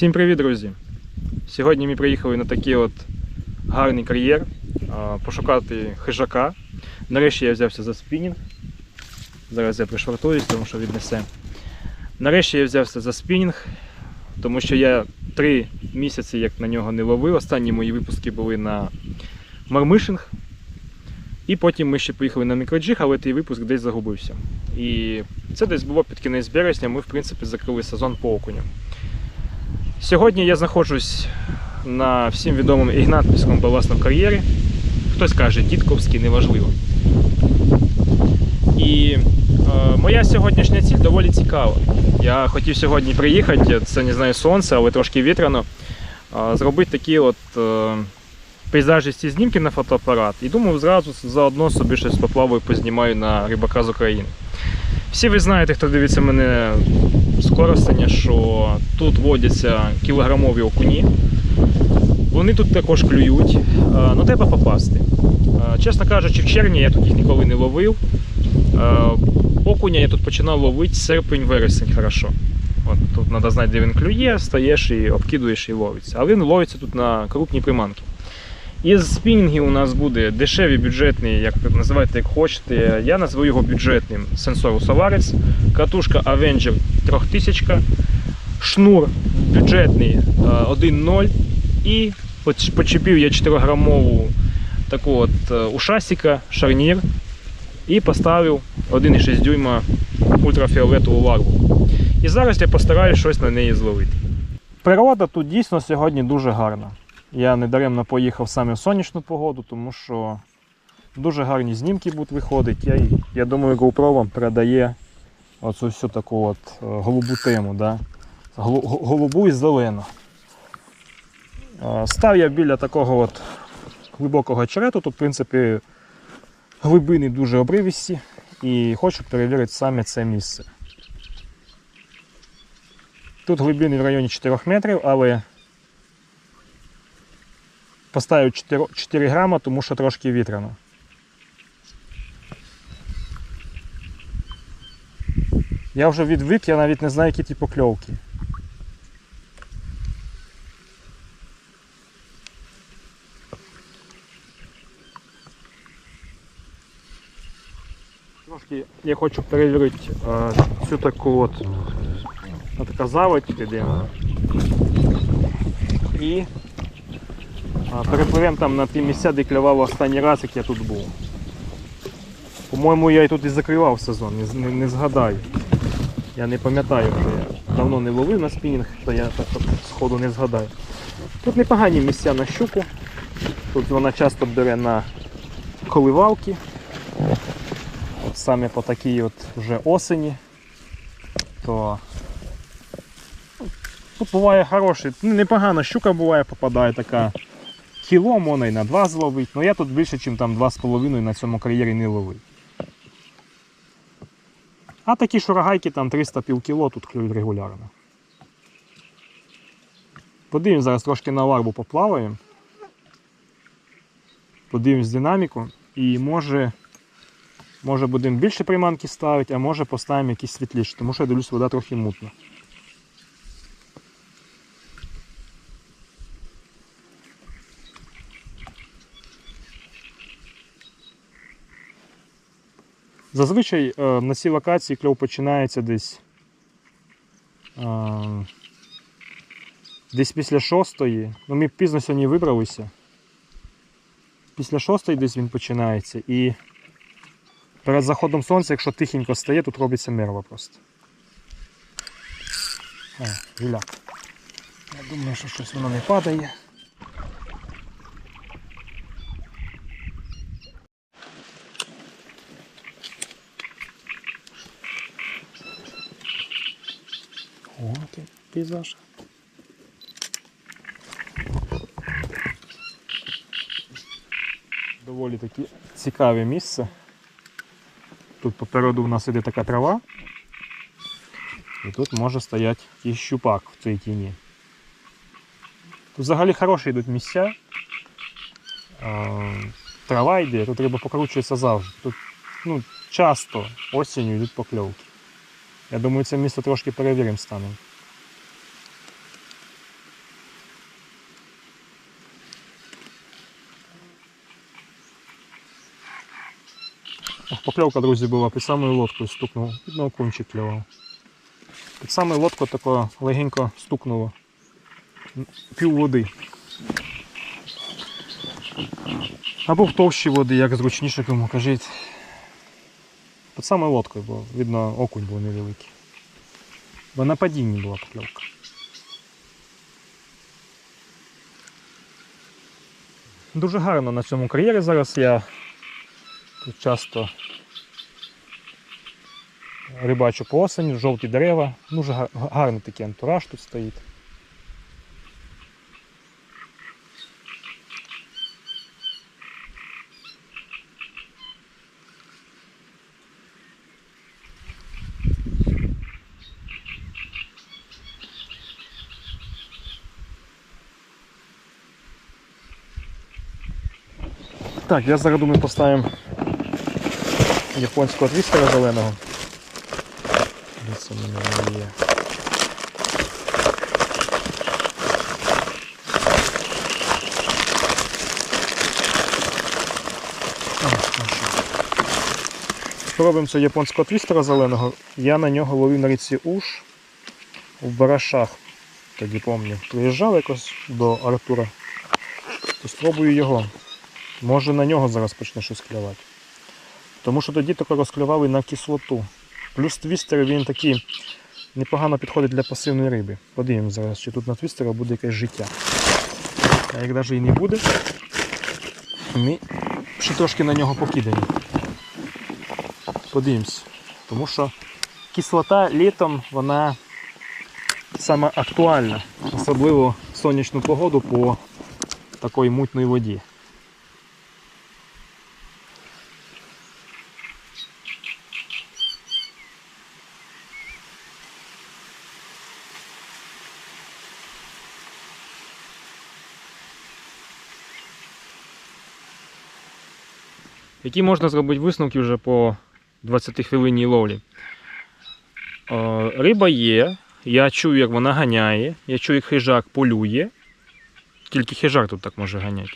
Всім привіт, друзі! Сьогодні ми приїхали на такий от гарний кар'єр пошукати хижака. Нарешті я взявся за спінінг. Зараз я пришвартуюсь, тому що віднесе. Нарешті я взявся за спінінг, тому що я три місяці як на нього не ловив. Останні мої випуски були на мармишинг. І потім ми ще поїхали на мікроджиг, але той випуск десь загубився. І це десь було під кінець березня. Ми, в принципі, закрили сезон по окуню. Сьогодні я знаходжусь на всім відомому Ігнатівському баласному кар'єрі. Хтось каже Дідковський, неважливо. І е, моя сьогоднішня ціль доволі цікава. Я хотів сьогодні приїхати, це не знаю сонце, але трошки вітряно, е, зробити такі от е, пейзажісті знімки на фотоапарат. І думав, зразу заодно собі щось поплаваю, познімаю на рибака з України. Всі ви знаєте, хто дивиться мене з Коростеня, що тут водяться кілограмові окуні. Вони тут також клюють, але треба попасти. Е, Чесно кажучи, в червні я тут їх ніколи не ловив. Е, Окуня я тут починав ловити серпень-вересень хорошо. От, тут треба знати, де він клює, стаєш і обкидуєш і ловиться. Але він ловиться тут на крупні приманки. Із спінінгів у нас буде дешевий бюджетний, як називайте, як хочете. Я назву його бюджетним Sensor Solaris, катушка Avenger 3000, шнур бюджетний е, 1.0 і поч- почепив я 4-грамову таку от е, ушасика, шарнір і поставив 1,6 дюйма ультрафіолетову ларву. І зараз я постараюсь щось на неї зловити. Природа тут дійсно сьогодні дуже гарна. Я недаремно поїхав саме в сонячну погоду, тому що дуже гарні знімки будуть виходити. Я, я думаю, GoPro вам передає оцю всю таку от е, голубу тему. Да? Голубу і зелену. Е, Став я біля такого от глибокого черету. Тут, в принципі, глибини дуже обривісті і хочу перевірити саме це місце. Тут глибини в районі 4 метрів, але поставив 4, 4 грама, тому що трошки вітряно. Я вже відвик, я навіть не знаю, які ті покльовки. Трошки я хочу перевірити е, цю таку от, от така заводь. І а, Перепливемо там на ті місця, де клювало останній раз, як я тут був. По-моєму, я і тут і закривав сезон, не, не, не згадаю. Я не пам'ятаю вже. Я давно не ловив на спінінг, то я так сходу не згадаю. Тут непогані місця на щуку. Тут вона часто бере на коливалки. От саме по такій от вже осені. То Тут буває хороший, ну, непогана щука буває, попадає така кіло, можна і на два зловить. але я тут більше, ніж там 2,5 на цьому кар'єрі не ловив. А такі шурагайки там 300 пів кіло тут клюють регулярно. Подивимось, зараз трошки на ларву поплаваємо. Подивимось динаміку і може, може будемо більше приманки ставити, а може поставимо якісь світліші, тому що я дивлюсь, вода трохи мутна. Зазвичай е, на цій локації кльов починається десь. е, Десь після шостої. Ну, ми пізно сьогодні вибралися. Після шостої десь він починається і перед заходом сонця, якщо тихенько стає, тут робиться мерва просто. О, гіляк. Я думаю, що щось воно не падає. О, який пейзаж. Доволі таки цікаве місце. Тут попереду у нас іде така трава. І тут може стояти і щупак в цій тіні. Тут взагалі хороші йдуть місця. Трава йде, тут риба покручується завжди. Тут ну, часто осінню йдуть покльовки. Я думаю, це місце трошки перевіримо станом. Ох, Покльовка, друзі, була під самою лодкою стукнув. Під на окунчик клював. Під самою лодкою тако легенько стукнуло. Пів води. Або в товщі води, як зручніше кому кажіть. Під самою лодкою, бо видно окунь був невеликий. Бо на падінні була покльовка. Дуже гарно на цьому кар'єрі зараз я тут часто рибачу по осені, жовті дерева. Дуже гар- гарний такий антураж тут стоїть. Так, я зараз думаю поставимо японського твістера зеленого. Це це японського твістера зеленого. Я на нього ловив на річці Уш в барашах. Тоді пам'ятаю. Приїжджав якось до Артура. То спробую його. Може на нього зараз почне щось клювати. Тому що тоді тільки розклювали на кислоту. Плюс твістер він такий непогано підходить для пасивної риби. Подивимось зараз, чи тут на твістера буде якесь життя. А як навіть і не буде, ми ще трошки на нього покидаємо. Подивимось. Тому що кислота літом вона саме актуальна, особливо сонячну погоду по такої мутної воді. Які можна зробити висновки вже по 20 хвилинній ловлі? Е, Риба є, я чую, як вона ганяє, я чую, як хижак полює. Тільки хижак тут так може ганяти.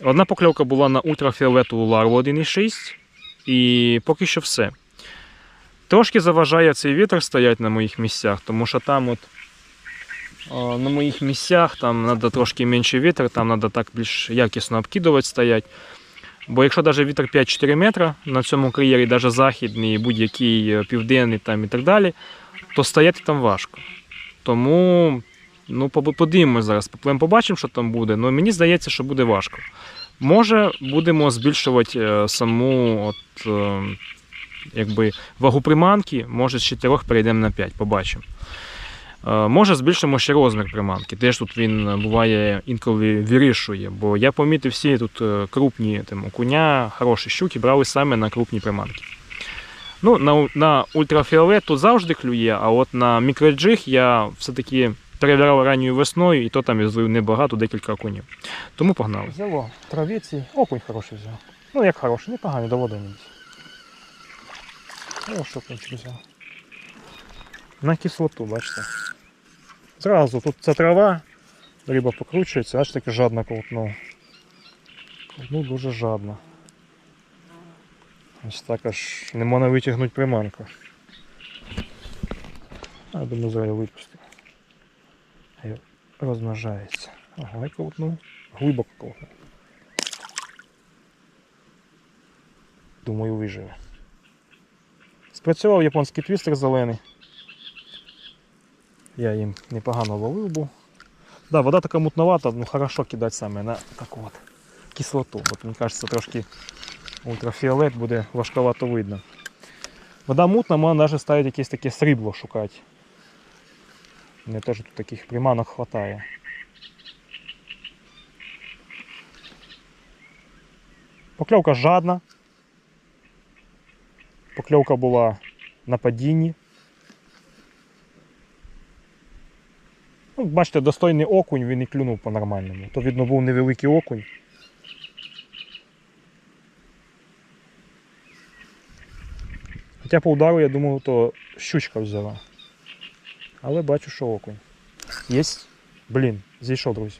Одна покльовка була на ультрафіолетову ларву 1,6 і поки що все. Трошки заважає цей вітер стоять на моїх місцях, тому що там от на моїх місцях там треба трошки менший вітер, там треба так більш якісно обкидувати стоять. Бо якщо навіть вітер 5-4 метра на цьому кар'єрі, навіть західний, будь-який е, південний там і так далі, то стояти там важко. Тому ну, подивимось зараз, побачимо, що там буде. Ну, мені здається, що буде важко. Може, будемо збільшувати е, саму от, е, якби, вагу приманки, може з 4 перейдемо на 5, побачимо. Е, Може, збільшимо ще розмір приманки. Теж тут він е, буває інколи вирішує, бо я помітив всі тут е, крупні там, окуня, хороші щуки брали саме на крупні приманки. Ну, на, на ультрафіолет тут завжди клює, а от на мікроджиг я все-таки перевіряв ранньою весною, і то там я злив небагато, декілька окунів. Тому погнали. Взяло травіці, окунь хороший взяв. Ну як хороший, непоганий, до води Ну, що окунчик взяв. На кислоту, бачите. Зразу тут ця трава, риба покручується, аж таки жадно ковтнув. Ковтнув дуже жадно. Ось так аж не можна витягнути приманку. А, я думаю, зараз випустив. Розмножається. Ага, і ковтнув. Глибоко ковтнув. Думаю, виживе. Спрацював японський твістер зелений. Я їм непогано ловив був. Да, вода така мутновата, ну хорошо кидати саме на таку от кислоту. От, мені кажется, трошки ультрафіолет буде важковато видно. Вода мутна, можна навіть ставити якесь таке срібло шукати. Мені теж тут таких приманок хватає. Покльовка жадна. Покльовка була на падінні. Ну, бачите, достойний окунь, він і клюнув по-нормальному. То, видно, був невеликий окунь. Хоча по удару, я думаю, то щучка взяла. Але бачу, що окунь. Є? Блін, зійшов, друзі.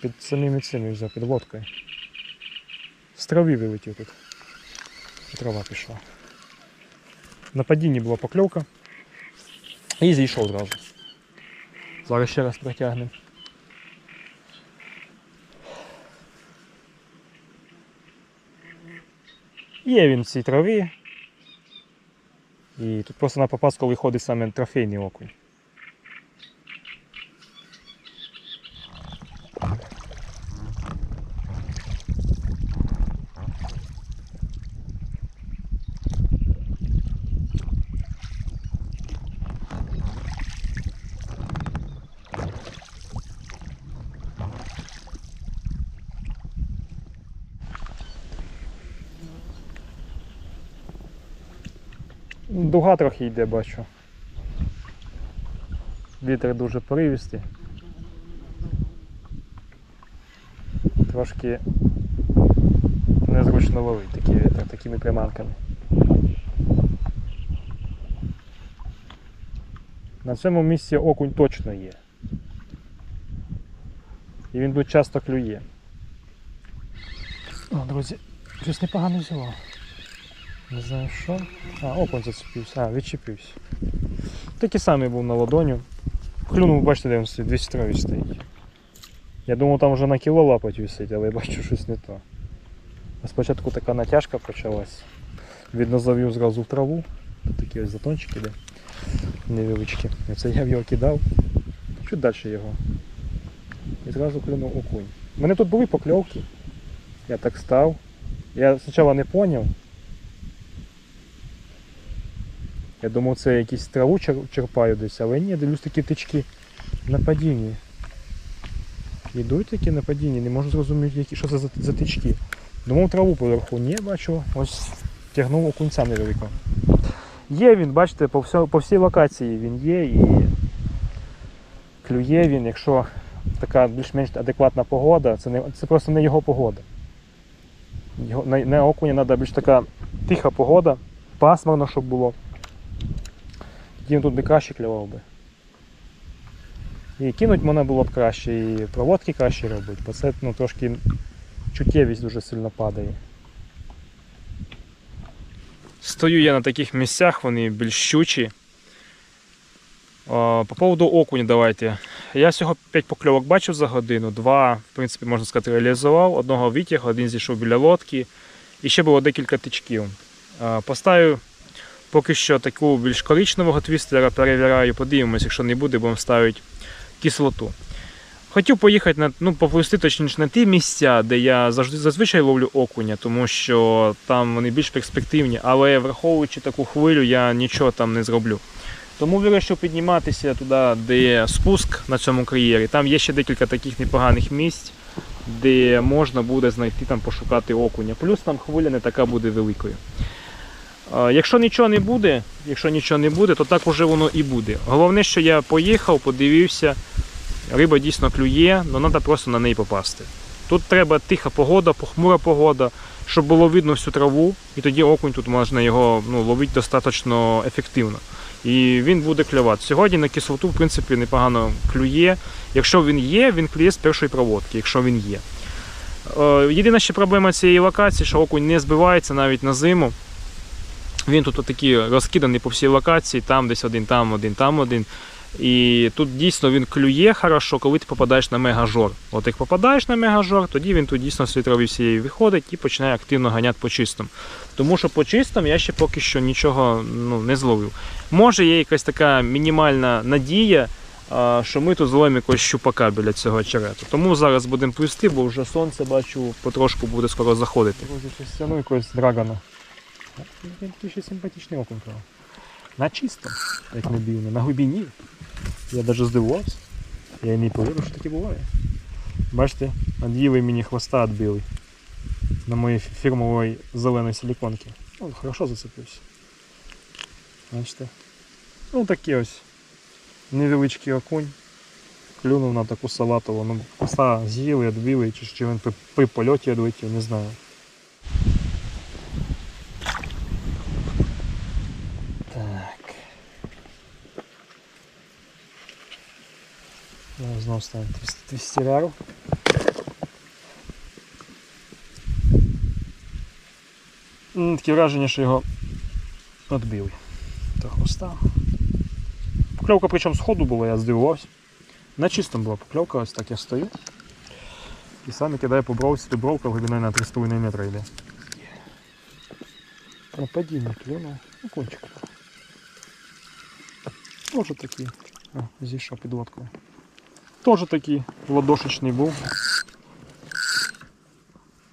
Під самими цими взяв, під лодкою. З трави вилетів тут. Трава пішла. На падінні була покльовка і зійшов одразу. Зараз ще раз протягнемо. Є він в цій траві. І тут просто на попаску виходить саме трофейний окунь. Дуга трохи йде, бачу. Вітер дуже поривістий. Трошки незручно ловить такий вітер такими приманками. На цьому місці окунь точно є. І він тут часто клює. О, друзі, щось непогано взяло. Не знаю що. А, окунь зацепився. А, відчепився. Такий самий був на ладоню. Клюнув, бачите, де він стоїть, 200 траві стоїть. Я думав там вже на кіло лапать висить, але я бачу щось не то. А Спочатку така натяжка почалась. Видно, завів зразу в траву. Тут такі ось затончики де невеличкі. І це я в його кидав. Чуть далі його. І зразу клюнув окунь. У мене тут були покльовки. Я так став. Я спочатку не зрозумів. Я думав, це якісь траву черпаю десь, але ні, дивлюсь такі тички на падінні. Йдуть такі на падінні, не можу зрозуміти, які, що це за, за тички. Думав траву поверху, ні, бачу, ось тягнув окунця невеликого. Є він, бачите, по, всьо, по всій локації він є і клює він, якщо така більш-менш адекватна погода, це, не, це просто не його погода. Його, на, на окуня треба більш така тиха погода, пасмурно, щоб було. Він тут би краще клював би. І кинуть можна було б краще, і проводки краще робити, бо це ну, трошки чуттєвість дуже сильно падає. Стою я на таких місцях, вони більш щучі. По поводу окуня давайте. Я всього 5 покльовок бачив за годину, два, в принципі, можна сказати, реалізував. Одного витяг, один зійшов біля лодки. І ще було декілька тичків. Поставив поки що таку більш коричневого твістера, перевіряю, подивимось, якщо не буде, будемо ставити кислоту. Хотів поїхати на ну, поплисти точніше на ті місця, де я завжди зазвичай ловлю окуня, тому що там вони більш перспективні, але враховуючи таку хвилю, я нічого там не зроблю. Тому вирішив підніматися туди, де спуск на цьому кар'єрі. Там є ще декілька таких непоганих місць, де можна буде знайти там пошукати окуня. Плюс там хвиля не така буде великою. Якщо нічого не буде, якщо нічого не буде, то так уже воно і буде. Головне, що я поїхав, подивився, риба дійсно клює, але треба просто на неї попасти. Тут треба тиха погода, похмура погода, щоб було видно всю траву, і тоді окунь тут можна його ну, ловити достатньо ефективно. І він буде клювати. Сьогодні на кислоту, в принципі, непогано клює. Якщо він є, він клює з першої проводки, якщо він є. Е, Єдина ще проблема цієї локації, що окунь не збивається навіть на зиму. Він тут такий розкиданий по всій локації, там десь один, там один, там один. І тут дійсно він клює хорошо, коли ти попадаєш на мегажор. От як попадаєш на мегажор, тоді він тут дійсно світрові всієї виходить і починає активно ганяти по чистому. Тому що по чистому я ще поки що нічого ну, не зловив. Може є якась така мінімальна надія, що ми тут зловимо якогось щупака біля цього очерету. Тому зараз будемо плисти, бо вже сонце бачу, потрошку буде скоро заходити. Друзі, якогось драгона. Ще симпатичний окунь. На чисто, як не дивно, на глибині. Я навіть здивувався. Я не повірив, що таке буває. Бачите, від'їли мені хвоста відбили на моїй фірмовій зеленій силіконці. О, хорошо зацепився. Бачите? Ну такий ось невеличкий окунь. Клюнув на таку салатову. Ну, хвоста з'їли, відбили, чи ще він при, при польоті відлетів, не знаю. Знову стане твістіряру. М, Таке враження, що його відбили до хвоста. Покльовка причому з ходу була, я здивувався. На чистому була покльовка, ось так я стою. І саме кидає по бровці, то бровка глибиною на 3,5 метра йде. Про падіння клюнув. Ну, кончик. Тоже такий. О, зійшов під лодкою. Тоже такий ладошечний був.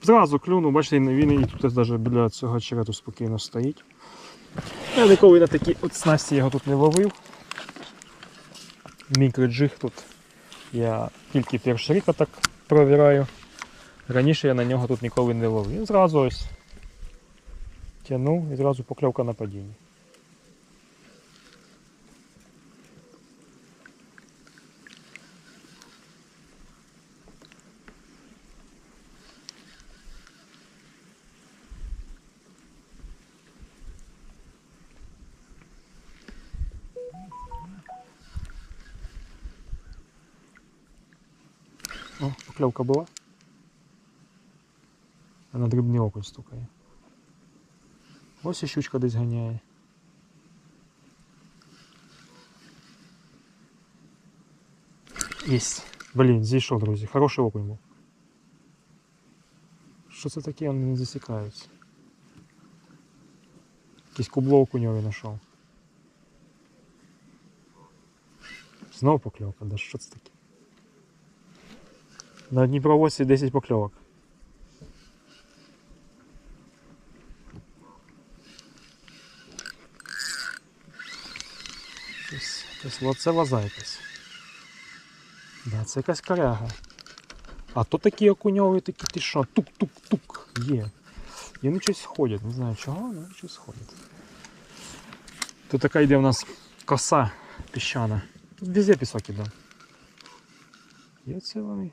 Зразу клюнув, бачите, він і тут навіть біля цього черету спокійно стоїть. Я ніколи на такі от снасті його тут не ловив. Мікроджиг тут я тільки перший рік так провіряю. Раніше я на нього тут ніколи не ловив. Зразу ось тягнув і зразу покльовка на падінні. О, покльовка була. А на дрібний окунь стукає. Ось і щучка десь ганяє. Єсть. Блін, зійшов, друзі. Хороший окунь був. Що це таке, вони не засікаються. Якийсь кубло окуньовий знайшов. Знову покльовка, да що це таке? На Дніпровозі 10 покльовок. Оце лоза якась. Да, це якась коряга. А то такі окуньові, такі ти що, тук-тук-тук є. І вони щось ходять, не знаю чого, але щось ходять. Тут така йде у нас коса піщана. Тут везде пісок іде. І оце вони.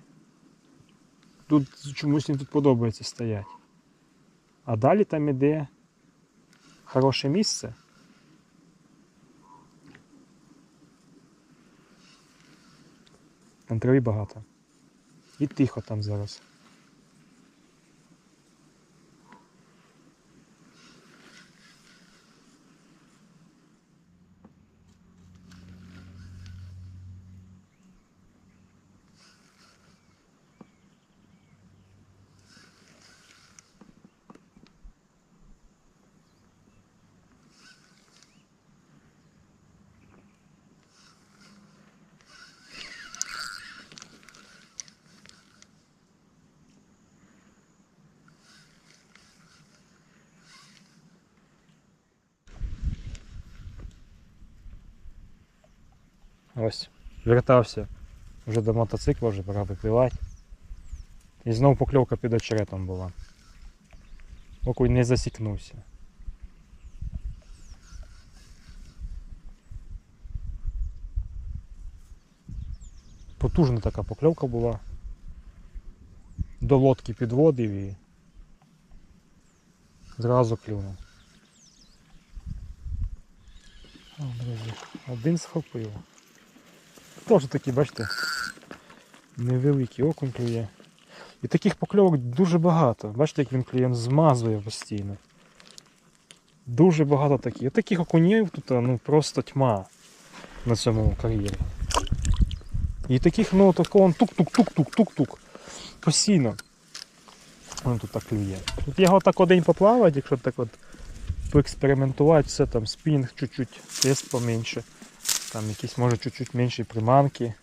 Тут чомусь їм тут подобається стоять. А далі там іде хороше місце. Там трави багато. І тихо там зараз. Ось, вертався вже до мотоцикла, вже пора випливати. І знову покльовка під очеретом була. Окунь не засікнувся. Потужна така покльовка була. До лодки підводив і зразу клюнув. О, друзі, один схопив. Теж такі, бачите, невеликий окунь клює. І таких покльовок дуже багато. Бачите, як він клієнт змазує постійно. Дуже багато таких. Таких окунів тут ну, просто тьма на цьому кар'єрі. І таких, ну такого он тук-тук-тук-тук-тук-тук. Постійно. Він тут так клює. Тут його так один поплавати, якщо так от поекспериментувати, все там спінг чуть-чуть, тест поменше. Там якісь може чуть-чуть менші приманки.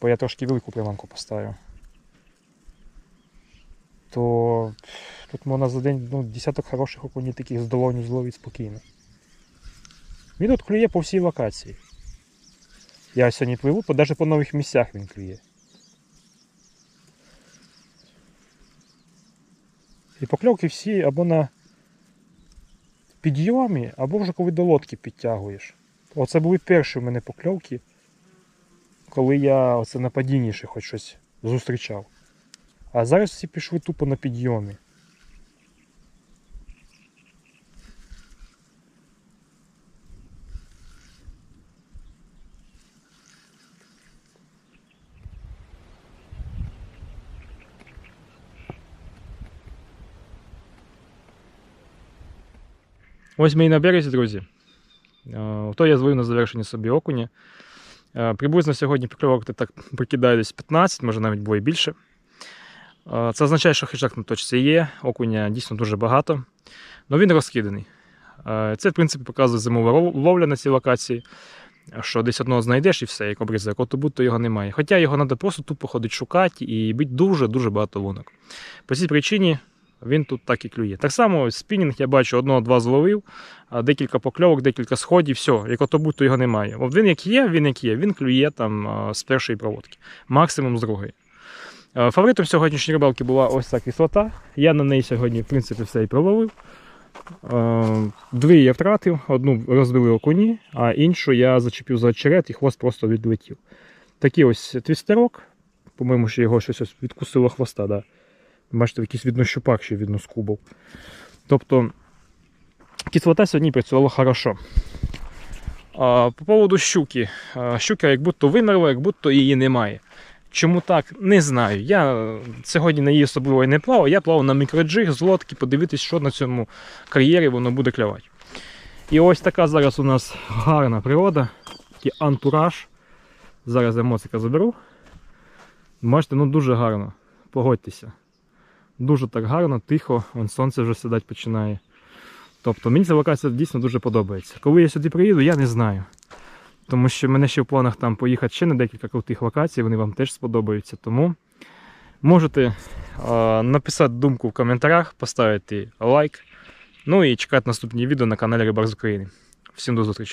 Бо я трошки велику приманку поставив. То тут можна за день ну, десяток хороших окунів таких з долоню зловити спокійно. Він тут клює по всій локації. Я сьогодні пливу, навіть по нових місцях він клює. І покльовки всі або на підйомі, або вже коли до лодки підтягуєш. Оце були перші в мене покльовки, коли я оце на падінніше хоч щось зустрічав. А зараз всі пішли тупо на підйомі. Ось ми і на березі, друзі. Е, То я зловив на завершення собі окуня. Е, Приблизно сьогодні покльовок так прикидаю десь 15, може навіть було більше. Е, Це означає, що хижак на точці є, окуня дійсно дуже багато, але він розкиданий. Е, Це, в принципі, показує зимова ловля на цій локації, що десь одного знайдеш і все, як обрізок, от будто його немає. Хоча його треба просто тупо ходити шукати і бити дуже-дуже багато лунок. По цій причині він тут так і клює. Так само спінінг я бачу одного-два зловив, декілька покльовок, декілька сходів, все, як ото будто його немає. От він як є, він як є, він клює там з першої проводки, максимум з другої. Фаворитом сьогоднішньої рибалки була ось ця кислота. Я на неї сьогодні, в принципі, все і проловив. Дві я втратив, одну розбили окуні, а іншу я зачепив за очерет і хвост просто відлетів. Такий ось твістерок. По-моєму, що його щось ось відкусило хвоста. Да. Бачите, якийсь видно щупак ще скубав. Тобто кислота сьогодні працювала хорошо. А, по поводу щуки. Щука як будто вимерла, як будто її немає. Чому так, не знаю. Я сьогодні на її особливо і не плавав, я плавав на мікроджиг з лодки, подивитись, що на цьому кар'єрі воно буде клявати. І ось така зараз у нас гарна природа, такий антураж. Зараз я моцика заберу. Бачите, ну дуже гарно. Погодьтеся. Дуже так гарно, тихо, вон сонце вже сідати починає. Тобто мені ця локація дійсно дуже подобається. Коли я сюди приїду, я не знаю. Тому що мене ще в планах там поїхати ще на декілька крутих локацій, вони вам теж сподобаються. Тому можете е, написати думку в коментарях, поставити лайк. Ну і чекати наступні відео на каналі Рибак з України. Всім до зустрічі!